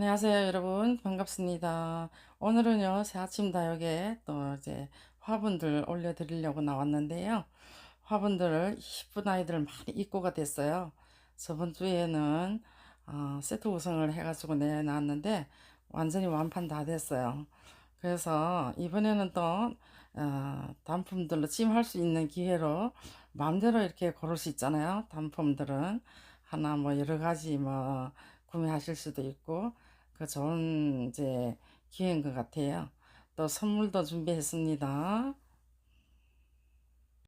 안녕하세요, 여러분. 반갑습니다. 오늘은요, 새 아침 다육에 또 이제 화분들 올려드리려고 나왔는데요. 화분들을 이쁜 아이들 많이 입고가 됐어요. 저번 주에는 어, 세트 구성을 해가지고 내놨는데 완전히 완판 다 됐어요. 그래서 이번에는 또 어, 단품들로 찜할 수 있는 기회로 마음대로 이렇게 고를 수 있잖아요. 단품들은 하나 뭐 여러 가지 뭐 구매하실 수도 있고 그 좋은 이제 기회인 것 같아요. 또 선물도 준비했습니다.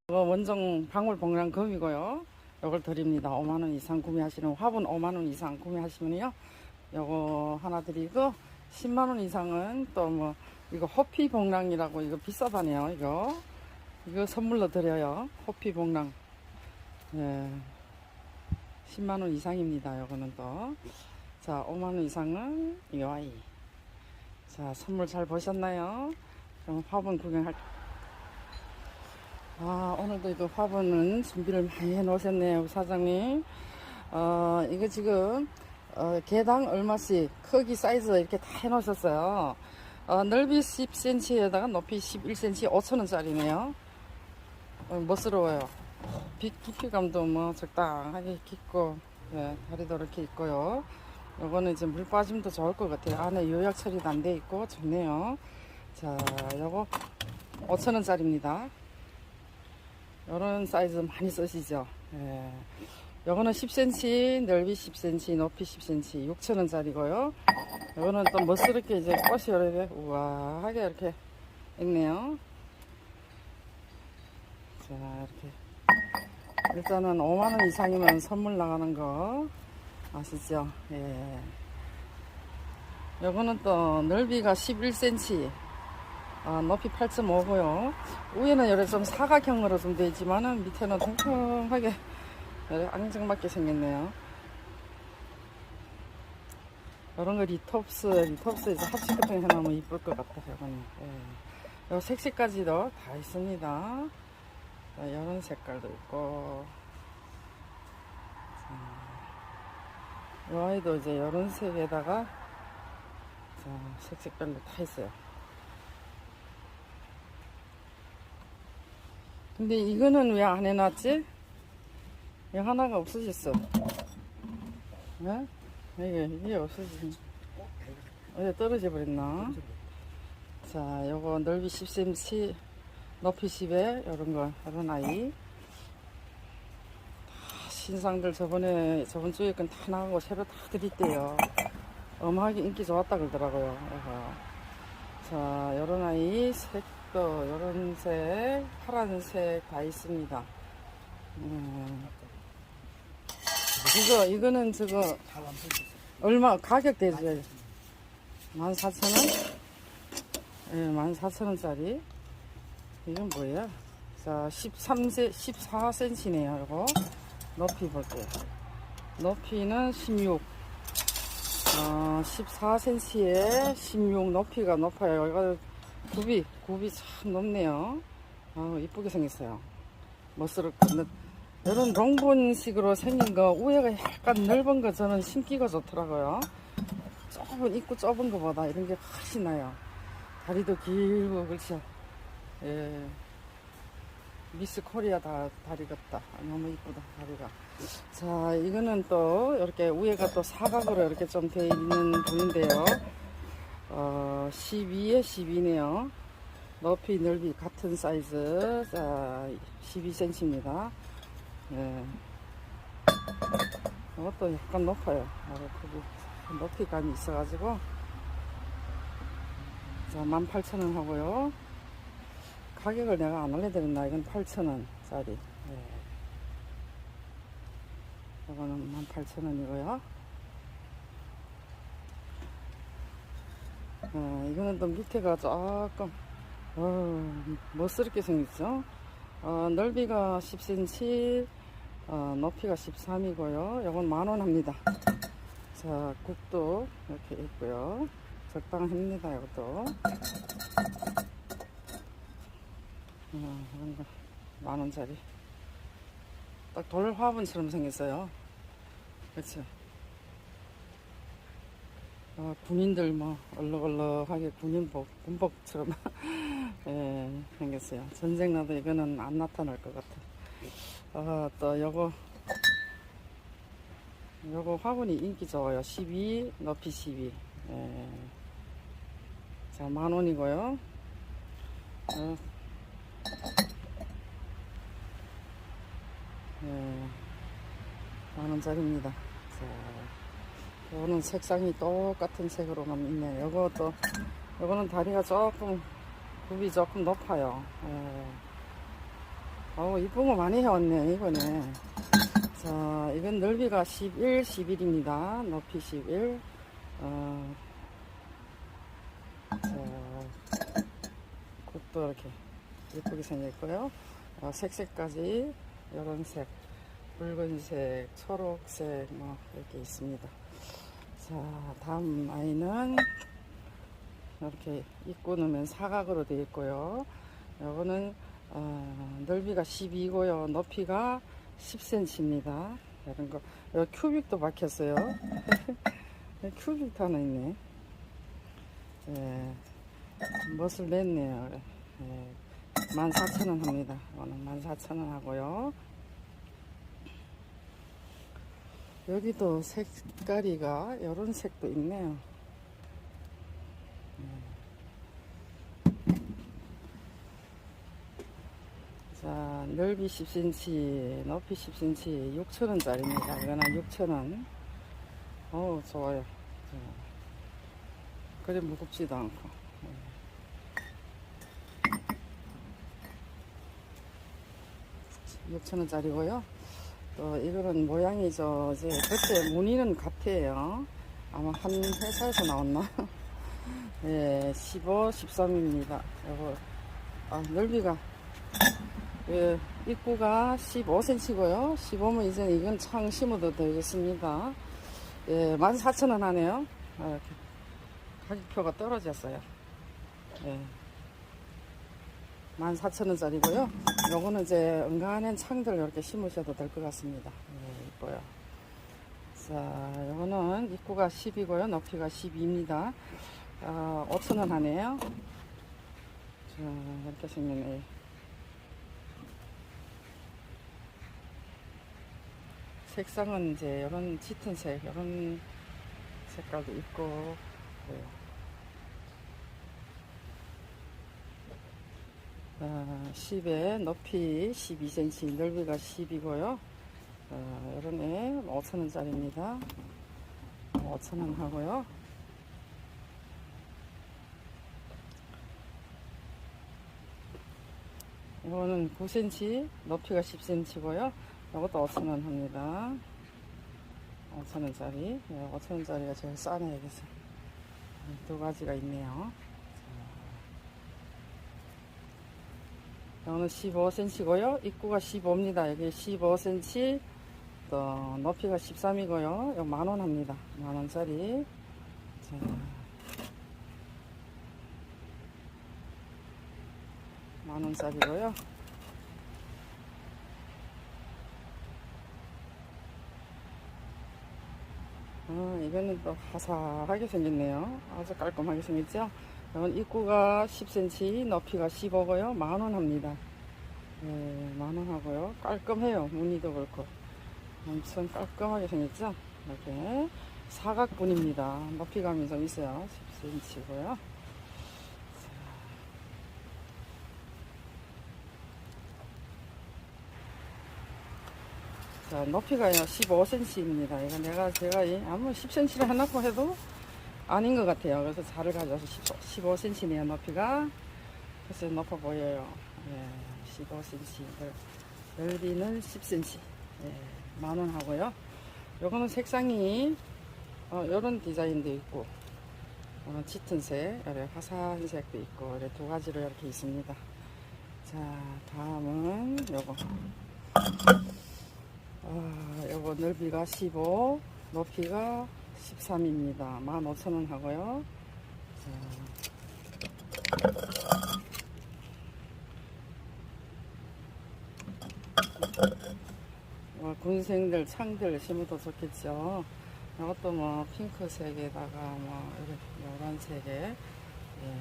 이거 원종 방울 봉랑 금이고요. 요걸 드립니다. 5만 원 이상 구매하시는 화분 5만 원 이상 구매하시면요. 요거 하나 드리고 10만 원 이상은 또 뭐 이거 호피 봉랑이라고 이거 비싸다네요. 이거 이거 선물로 드려요. 호피 봉랑. 예. 10만 원 이상입니다. 요거는 또. 자, 5만 원 이상은 이 아이. 자, 선물 잘 보셨나요? 그럼 화분 구경할. 아, 오늘도 이거 화분은 준비를 많이 해 놓으셨네요, 사장님. 어, 이거 지금, 어, 개당 얼마씩 크기 사이즈 이렇게 다 해 놓으셨어요. 어, 넓이 10cm에다가 높이 11cm 5천원짜리네요. 어, 멋스러워요. 빛, 부피감도 뭐 적당하게 깊고, 예, 다리도 이렇게 있고요. 요거는 이제 물 빠짐도 좋을 것 같아요. 안에 요약 처리도 안 돼 있고 좋네요. 자, 요거 5천원짜리입니다. 요런 사이즈 많이 쓰시죠. 예. 요거는 10cm, 넓이 10cm, 높이 10cm, 6천원짜리고요. 요거는 또 멋스럽게 이제 꽃이 이렇게 우아하게 이렇게 있네요. 자, 이렇게. 일단은 5만원 이상이면 선물 나가는 거 아시죠? 예. 요거는 또 넓이가 11cm, 아, 높이 8.5고요. 위에는 이렇게 좀 사각형으로 좀 되어 있지만은 밑에는 통통하게 앙증맞게 생겼네요. 이런 거 리톱스, 리톱스에서 합식 같은 거 해놓으면 이쁠 것 같아요. 요거는. 예. 요 색시까지도 다 있습니다. 자, 이런 색깔도 있고. 이 아이도 이제 이런 색에다가 자, 색색별로 다 있어요. 근데 이거는 왜 안 해놨지? 이 하나가 없어졌어. 네? 이게, 이게 없어지지. 어디 떨어져 버렸나? 자, 요거 넓이 10cm, 높이 10에, 요런 거, 요런 아이. 신상들 저번에 저번 주에 건 다 나가고 새로 다 드렸대요. 어마하게 인기 좋았다 그러더라고요. 그래서 자 요런 아이 색도 요런 색 파란색 다 있습니다. 음. 이거 이거는 저거 얼마 가격 대죠? 14,000원? 예, 14,000원짜리. 이건 뭐야? 자, 13세, 14cm네요, 이거. 높이 볼게요. 높이는 16. 어, 14cm에 16 높이가 높아요. 이거 굽이, 굽이 참 높네요. 아 이쁘게 생겼어요. 멋스럽고. 이런 롱본식으로 생긴 거, 위에가 약간 넓은 거 저는 신기가 좋더라고요. 좁은, 입구 좁은 거보다 이런 게 훨씬 나요. 다리도 길고, 그렇죠. 예. 미스 코리아 다, 다리 같다. 아, 너무 이쁘다, 다리가. 자, 이거는 또, 이렇게 위에가 또 사각으로 이렇게 좀 되어 있는 분인데요. 어, 12에 12네요. 높이, 넓이 같은 사이즈. 자, 12cm입니다. 예. 이것도 약간 높아요. 아, 높이감이 있어가지고. 자, 18,000원 하고요. 가격을 내가 안 올려드렸나 이건 8,000원짜리. 네. 이거는 18,000원이고요. 어, 이거는 또 밑에가 조금 어, 멋스럽게 생겼죠? 어, 넓이가 10cm 어, 높이가 13이고요. 이건 만원 합니다. 자 국도 이렇게 있고요. 적당합니다 이것도 어, 이런 거 만원짜리 딱 돌 화분처럼 생겼어요 그렇죠 어, 군인들 뭐 얼럭얼럭하게 군인복 군복처럼 예, 생겼어요. 전쟁 나도 이거는 안 나타날 것 같아. 어, 또 요거 요거 화분이 인기 좋아요. 12 높이 12. 예. 자, 만 원이고요. 어. 예. 만 원짜리입니다. 자, 요거는 색상이 똑같은 색으로만 있네요. 요것도, 요거는 다리가 조금, 굽이 조금 높아요. 예. 어우, 이쁜 거 많이 해왔네, 이거네. 자, 이건 넓이가 11, 11입니다. 높이 11. 어, 자, 굽도 이렇게 예쁘게 생겼고요. 어, 색색까지 이런 색, 붉은색, 초록색 뭐 이렇게 있습니다. 자, 다음 아이는 이렇게 입고 넣으면 사각으로 되어 있고요. 요거는 어, 넓이가 12고요. 높이가 10cm입니다. 이런 거. 여기 큐빅도 박혔어요. 큐빅도 하나 있네. 예, 멋을 냈네요. 예, 14,000원 합니다. 오늘 14,000원 하고요. 여기도 색깔이가 이런 색도 있네요. 자, 넓이 10cm, 높이 10cm, 6,000원짜리입니다. 이거는 6,000원. 어우, 좋아요. 자, 그래 무겁지도 않고. 네. 6,000원짜리고요. 또 이거는 모양이 저, 이제 그때 무늬는 같아요. 아마 한 회사에서 나왔나? 예, 15, 13입니다. 요거, 아, 넓이가 예, 입구가 15cm고요. 15면 이제 이건 창 심어도 되겠습니다. 예, 14,000원 하네요. 아, 이렇게 가격표가 떨어졌어요. 예. 14,000원짜리고요. 요거는 이제 은간한 창들 이렇게 심으셔도 될 것 같습니다. 예, 이뻐요. 자, 요거는 입구가 10이고요. 높이가 12입니다. 아, 5,000원 하네요. 자, 이렇게 생겼네. 색상은 이제 이런 짙은 색, 이런 색깔도 있고, 네. 아, 10에 높이 12cm, 넓이가 10이고요. 아, 이런 애 5,000원짜리입니다. 5,000원 하고요. 이거는 9cm, 높이가 10cm고요. 이것도 5,000원 합니다. 5,000원짜리. 네, 5,000원짜리가 제일 싸네, 여기서. 두 가지가 있네요. 이거는 15cm고요. 입구가 15입니다. 여기 15cm, 또 높이가 13이고요. 이거 만원 합니다. 만원짜리. 자. 만원짜리고요. 어, 이거는 또 화사하게 생겼네요. 아주 깔끔하게 생겼죠? 입구가 10cm, 높이가 15고요. 만원 합니다. 네, 만원 하고요. 깔끔해요. 무늬도 그렇고. 엄청 깔끔하게 생겼죠? 이렇게. 사각분입니다. 높이감이 좀 있어요. 10cm고요. 자, 높이가요 15cm입니다. 이거 내가 제가 이 아무 10cm를 해놓고 해도 아닌 것 같아요. 그래서 자를 가져와서 15, 15cm네요 높이가. 그래서 높아 보여요. 예, 15cm. 넓이는 10cm. 예, 만원 하고요. 요거는 색상이 어, 요런 디자인도 있고 어, 짙은 색, 이렇게 화사한 색도 있고 이렇게 두 가지로 이렇게 있습니다. 자, 다음은 요거. 아, 요거 넓이가 15, 높이가 13입니다. 15,000원 하고요. 자. 와, 군생들, 창들 심어도 좋겠죠. 이것도 뭐 핑크색에다가 뭐 이렇게 노란색에 예,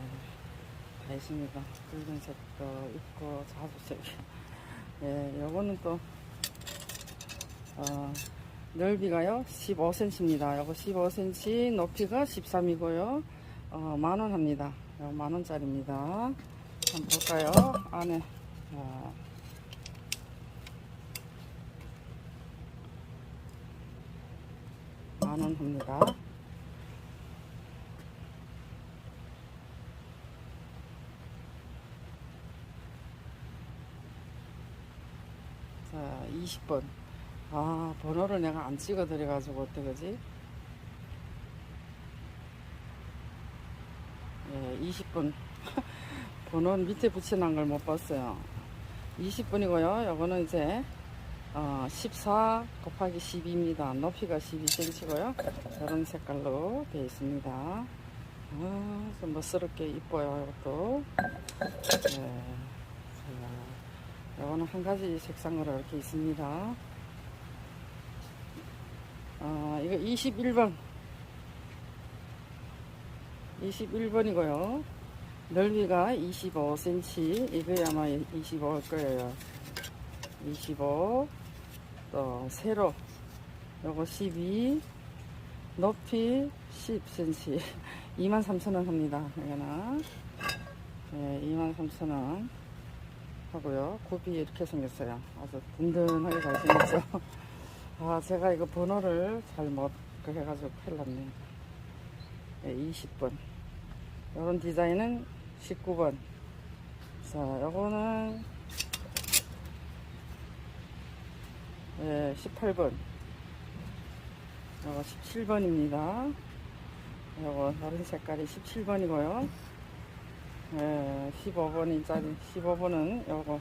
다 있습니다. 붉은색도 있고 자주색. 예, 요거는 또 어, 넓이가요 15cm입니다. 요거 15cm, 높이가 13이고요. 어, 만원 합니다. 요 만원짜리입니다. 한번 볼까요? 안에 어, 만원 합니다. 자, 20번. 아, 번호를 내가 안 찍어 드려 가지고 어떡하지? 예, 20분. 번호는 밑에 붙여놓은 걸 못 봤어요. 20분이고요. 요거는 이제, 어, 14 곱하기 12입니다. 높이가 12cm고요. 이런 색깔로 되어 있습니다. 아, 좀 멋스럽게 이뻐요, 이것도. 예. 자, 요거는 한 가지 색상으로 이렇게 있습니다. 아, 이거 21번. 21번이고요. 넓이가 25cm. 이거 아마 25일 거예요. 25. 또, 세로. 요거 12. 높이 10cm. 23,000원 합니다. 이거는. 네, 23,000원 하고요. 굽이 이렇게 생겼어요. 아주 든든하게 잘 생겼죠. 아, 제가 이거 번호를 잘못 그 해가지고 큰일 났네. 네, 20번. 요런 디자인은 19번. 자, 요거는, 예, 18번. 요거 17번입니다. 요거 다른 색깔이 17번이고요. 예, 15번짜리, 15번은 요거,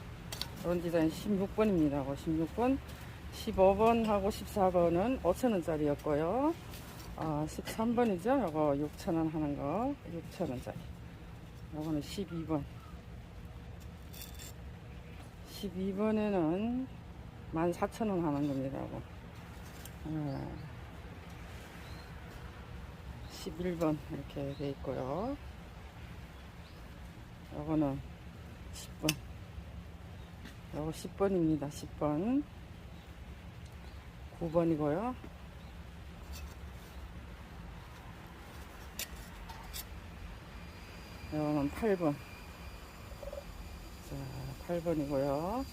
요런 디자인 16번입니다. 요거 16번. 15번하고 14번은 5천원짜리였고요. 아, 13번이죠. 요거 6천원 하는 거. 6천원짜리. 요거는 12번. 12번에는 14,000원 하는 겁니다. 요거. 예. 11번 이렇게 돼 있고요. 요거는 10번. 요거 10번입니다. 10번. 9번이고요. 이거는 8번. 자, 8번이고요.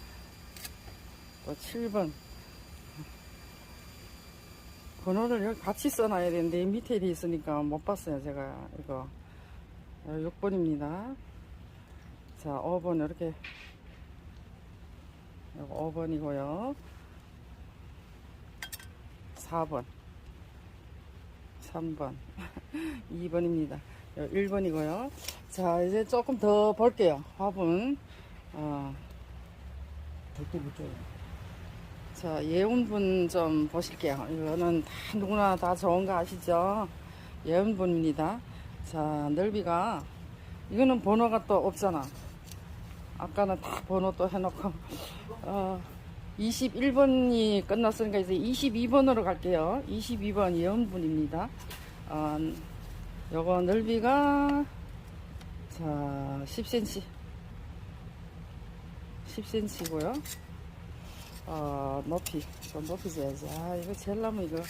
또 7번. 번호를 여기 같이 써놔야 되는데 밑에 돼 있으니까 못 봤어요. 제가 이거 6번입니다. 자, 5번 이렇게 이거 5번이고요. 4번, 3번, 2번입니다. 1번이고요. 자, 이제 조금 더 볼게요. 화분. 어. 자, 예운분 좀 보실게요. 이거는 다 누구나 다 좋은 거 아시죠? 예운분입니다. 자, 넓이가, 이거는 번호가 또 없잖아. 아까는 다 번호 또 해놓고, 어, 21번이 끝났으니까 이제 22번으로 갈게요. 22번 예원분입니다. 어, 요거 넓이가 자 10cm 10cm고요. 어, 높이 좀 높이 재야지. 아 이거 재려면 이거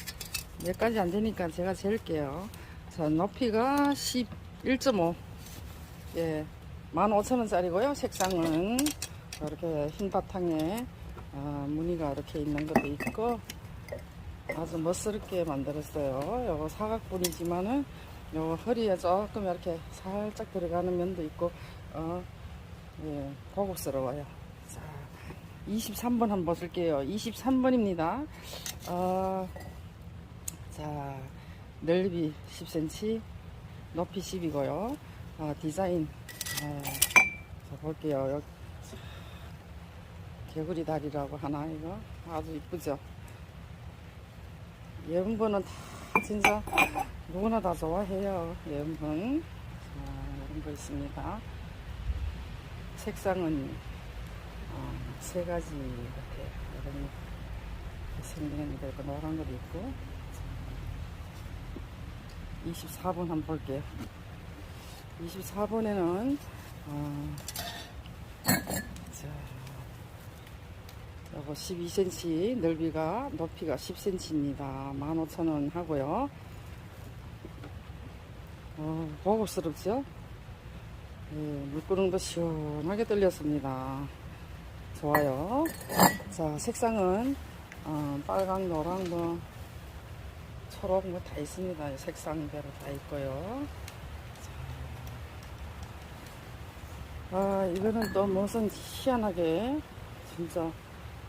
몇 가지 안 되니까 제가 재을게요. 자 높이가 11.5 예 15,000원짜리고요. 색상은 이렇게 흰 바탕에 아, 무늬가 이렇게 있는 것도 있고 아주 멋스럽게 만들었어요. 요거 사각분이지만은 요 허리에 조금 이렇게 살짝 들어가는 면도 있고 어, 예, 고급스러워요. 자, 23번 한번 보실게요. 23번입니다. 어, 자, 넓이 10cm, 높이 10이고요. 아, 디자인 아, 자 볼게요. 개구리 다리라고 하나 이거? 아주 이쁘죠? 예은분은 다 진짜 누구나 다 좋아해요 예은분. 자 이런 거 있습니다. 색상은 어, 세 가지 이렇게 이런 생기는 게 있고 노란 것도 있고. 24번 한번 볼게요. 24번에는 어, 자, 요거 12cm 넓이가 높이가 10cm입니다. 15,000원 하고요. 어, 고급스럽죠? 예, 물구름도 시원하게 뚫렸습니다. 좋아요. 자, 색상은 어, 빨강, 노랑, 뭐 초록 뭐 다 있습니다. 색상대로 다 있고요. 자. 아, 이거는 또 무슨 희한하게 진짜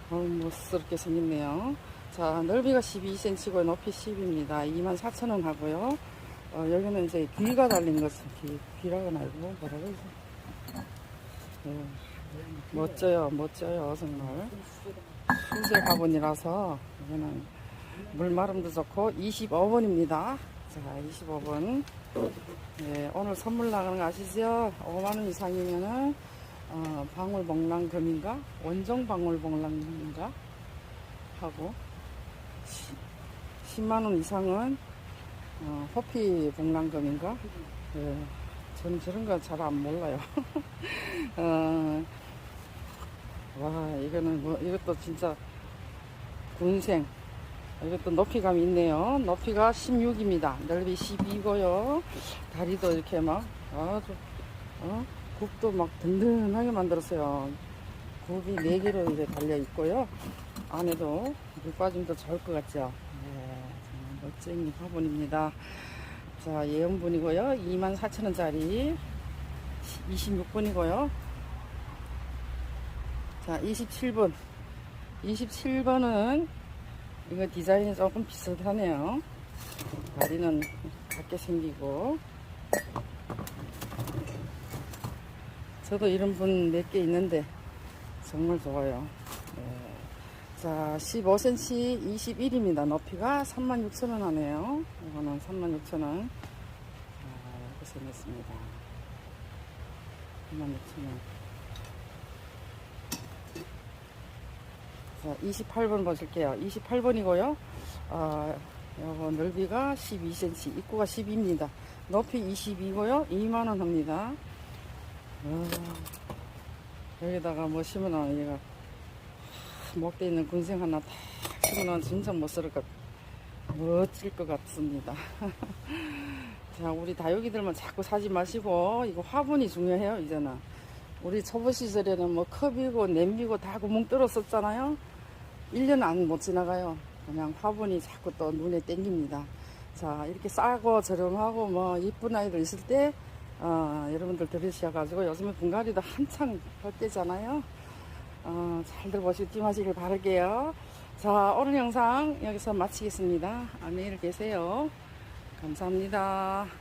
너무 멋스럽게 생겼네요. 자, 넓이가 12cm고 높이 10입니다. 24,000원 하고요. 어, 여기는 이제 귀가 달린 것은 귀, 귀라고 말고 뭐라고 해서 예, 멋져요, 멋져요, 정말. 수제 화분이라서 이거는 물마름도 좋고 25번입니다. 자, 25번. 예, 오늘 선물 나가는 거 아시죠? 5만원 이상이면은 어, 방울복랑금인가? 원종 방울복랑금인가? 하고 10만원 이상은 어, 호피 복랑금인가? 예, 저는 저런 거 잘 안 몰라요. 어, 와, 이거는 뭐, 이것도 진짜 군생. 이것도 높이감이 있네요. 높이가 16입니다. 넓이 12고요. 다리도 이렇게 막 아주 어? 굽도 막 든든하게 만들었어요. 굽이 4개로 이렇게 달려 있고요. 안에도 물 빠짐도 좋을 것 같죠. 네, 정말 멋쟁이 화분입니다. 자, 예언분이고요. 24,000원짜리 26분이고요. 자, 27번. 27번은 이거 디자인이 조금 비슷하네요. 다리는 작게 생기고. 저도 이런 분 몇 개 있는데 정말 좋아요. 네. 자, 15cm 21입니다. 높이가 36,000원 하네요. 이거는 36,000원. 이렇게 생겼습니다. 36,000원. 자, 28번 보실게요. 28번이고요. 아, 요거 넓이가 12cm, 입구가 10입니다. 높이 22고요. 2만원 합니다. 아, 여기다가 뭐 심으면 얘가 목대 있는 군생 하나 탁 심으면 진짜 멋스러울 것, 멋질 것 같습니다. 자, 우리 다육이들만 자꾸 사지 마시고, 이거 화분이 중요해요, 이제는. 우리 초보 시절에는 뭐 컵이고 냄비고 다 구멍 뚫었었잖아요. 1년 안 못 지나가요. 그냥 화분이 자꾸 또 눈에 땡깁니다. 자, 이렇게 싸고 저렴하고 뭐 이쁜 아이들 있을 때, 어, 여러분들 들으셔가지고 요즘에 분갈이도 한창 할 때잖아요. 어, 잘들 보시고 하시길 바랄게요. 자, 오늘 영상 여기서 마치겠습니다. 안녕히 계세요. 감사합니다.